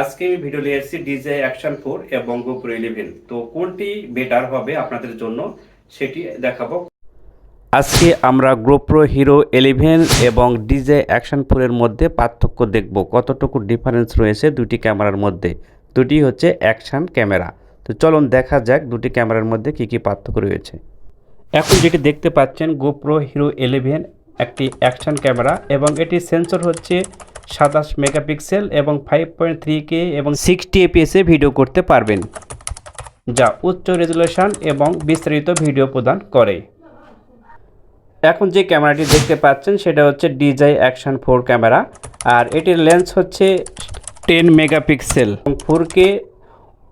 আজকে আমি ভিডিও নিয়ে এসেছি ডিজে অ্যাকশন ফোর এবং গোপুর ইলেভেন তো কোনটি বেটার হবে আপনাদের জন্য সেটি দেখাবো। আজকে আমরা গোপ্রো হিরো ইলেভেন এবং ডিজে অ্যাকশন ফোরের মধ্যে পার্থক্য দেখব। কতটুকু ডিফারেন্স রয়েছে দুটি ক্যামেরার মধ্যে? দুটি হচ্ছে অ্যাকশন ক্যামেরা তো চলুন দেখা যাক দুটি ক্যামেরার মধ্যে কী কী পার্থক্য রয়েছে। এখন যেটি দেখতে পাচ্ছেন গোপ্রো হিরো ইলেভেন একটি অ্যাকশন ক্যামেরা এবং এটি সেন্সর হচ্ছে সাতাশ মেগাপিক্সেল এবং ফাইভ পয়েন্ট থ্রি কে এবং সিক্সটি এপিএসে ভিডিও করতে পারবেন। যা উচ্চ রেজুলেশন এবং বিস্তারিত ভিডিও প্রদান করে। এখন যে ক্যামেরাটি দেখতে পাচ্ছেন সেটা হচ্ছে ডিজাই অ্যাকশন ফোর ক্যামেরা। আর এটির লেন্স হচ্ছে টেন মেগাপিক্সেল। এবং four K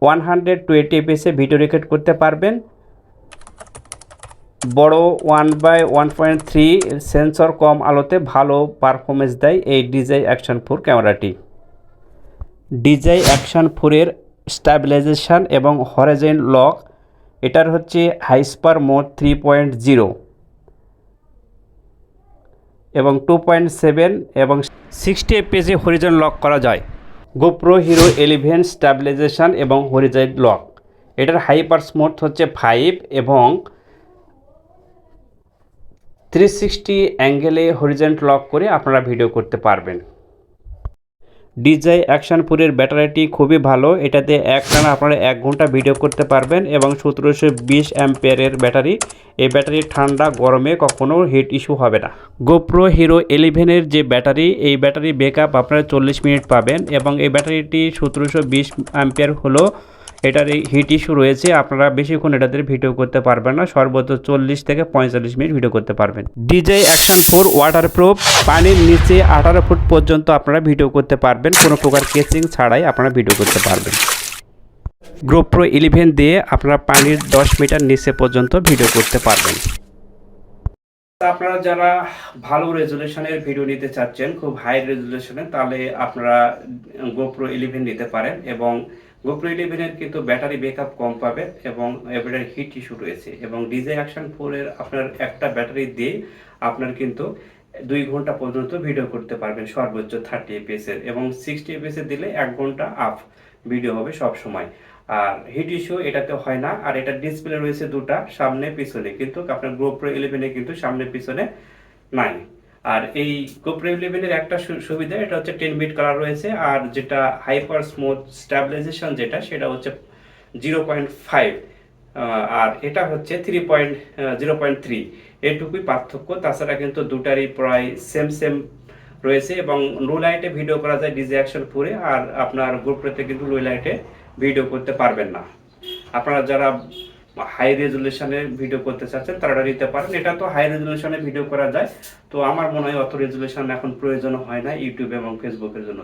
one hundred twenty এপিএসে video record করতে পারবেন। বড় one by one point three sensor কম আলোতে ভালো পারফরমেন্স দেয় এই ডিজাই অ্যাকশন ফোর ক্যামেরাটি। ডিজাই অ্যাকশন ফোরের স্ট্যাবিলাইজেশন এবং হরেজেন লক এটার হচ্ছে hyper mode three point zero এবং টু পয়েন্ট সেভেন এবং সিক্সটি এপিএসে হরিজন লক করা যায়। গোপ্রো হিরো এলিভেন স্ট্যাবিলাইজেশন এবং হরিজন লক এটার হাইপার স্মুথ হচ্ছে ফাইভ এবং থ্রি সিক্সটি অ্যাঙ্গেলে হরিজেন্ট লক করে আপনারা ভিডিও করতে পারবেন। ডিজাই অ্যাকশন পুরের ব্যাটারিটি খুবই ভালো। এটাতে এক টানা আপনারা এক ঘণ্টা ভিডিও করতে পারবেন এবং সতেরোশো বিশ অ্যাম্পিয়ারের ব্যাটারি এই ব্যাটারি ঠান্ডা, গরমে কখনো হিট ইস্যু হবে না। গোপ্রো হিরো ইলেভেনের যে ব্যাটারি এই ব্যাটারি ব্যাকআপ আপনারা চল্লিশ মিনিট পাবেন এবং এই ব্যাটারিটি সতেরোশো বিশ অ্যাম্পিয়ার হলো এটার এই হিট ইস্যু রয়েছে, আপনারা বেশিক্ষণ এটাতে ভিডিও করতে পারবেন না, সর্বোচ্চ চল্লিশ থেকে পঁয়তাল্লিশ মিনিট ভিডিও করতে পারবেন। DJ action four water proof পানির নিচে আঠারো ফুট পর্যন্ত আপনারা ভিডিও করতে পারবেন, কোনো প্রকার কেচিং ছাড়াই আপনারা ভিডিও করতে পারবেন। গ্রোপ্রো ইলেভেন দিয়ে আপনারা পানির দশ মিটার নিচে পর্যন্ত ভিডিও করতে পারবেন। আপনারা যারা ভালো রেজুলেশনের ভিডিও নিতে চাচ্ছেন, খুব হাই রেজুলেশনে তাহলে আপনারা গোপ্রো ইলেভেন নিতে পারেন এবং গোপ্রো ইলেভেনের কিন্তু ব্যাটারি ব্যাকআপ কম পাবে এবং এবারের হিট ইস্যু রয়েছে এবং ডিজে অ্যাকশন ফোরের আপনার একটা ব্যাটারি দিয়ে আপনার কিন্তু দুই ঘণ্টা পর্যন্ত ভিডিও করতে পারবেন সর্বোচ্চ থার্টি এপিএস এর এবং সিক্সটি এপিএস দিলে এক ঘণ্টা আপ ভিডিও হবে সব সময়। আর হিট ইস্যু এটাতে হয় না, আর এটা ডিসপ্লে রয়েছে দুটা, সামনে, পিছনে। কিন্তু আপনার গোপ্রো ইলেভেনে কিন্তু সামনে, পিছনে নাই। আর এই গোপ্রো ইলেভেনের একটা সুবিধা, এটা হচ্ছে টেন বিট কালার রয়েছে, আর যেটা হাইপার স্মুথ স্ট্যাবিলাইজেশন যেটা, সেটা হচ্ছে জিরো পয়েন্ট ফাইভ আর এটা হচ্ছে three point zero point three এটুকুই পার্থক্য। তাছাড়া কিন্তু দুটারই প্রায় সেম সেম রয়েছে এবং লো লাইটে ভিডিও করা যায় ডিজে অ্যাকশন ফোরে আর আপনার গ্রুপটাতে কিন্তু লো লাইটে ভিডিও করতে পারবেন না। আপনারা যারা হাই রেজুলেশনে ভিডিও করতে চাচ্ছেন, তারা নিতে পারেন। এটা তো হাই রেজুলেশনে ভিডিও করা যায়। তো আমার মনে হয় অত রেজুলেশন এখন প্রয়োজন হয় না ইউটিউব এবং ফেসবুকের জন্য।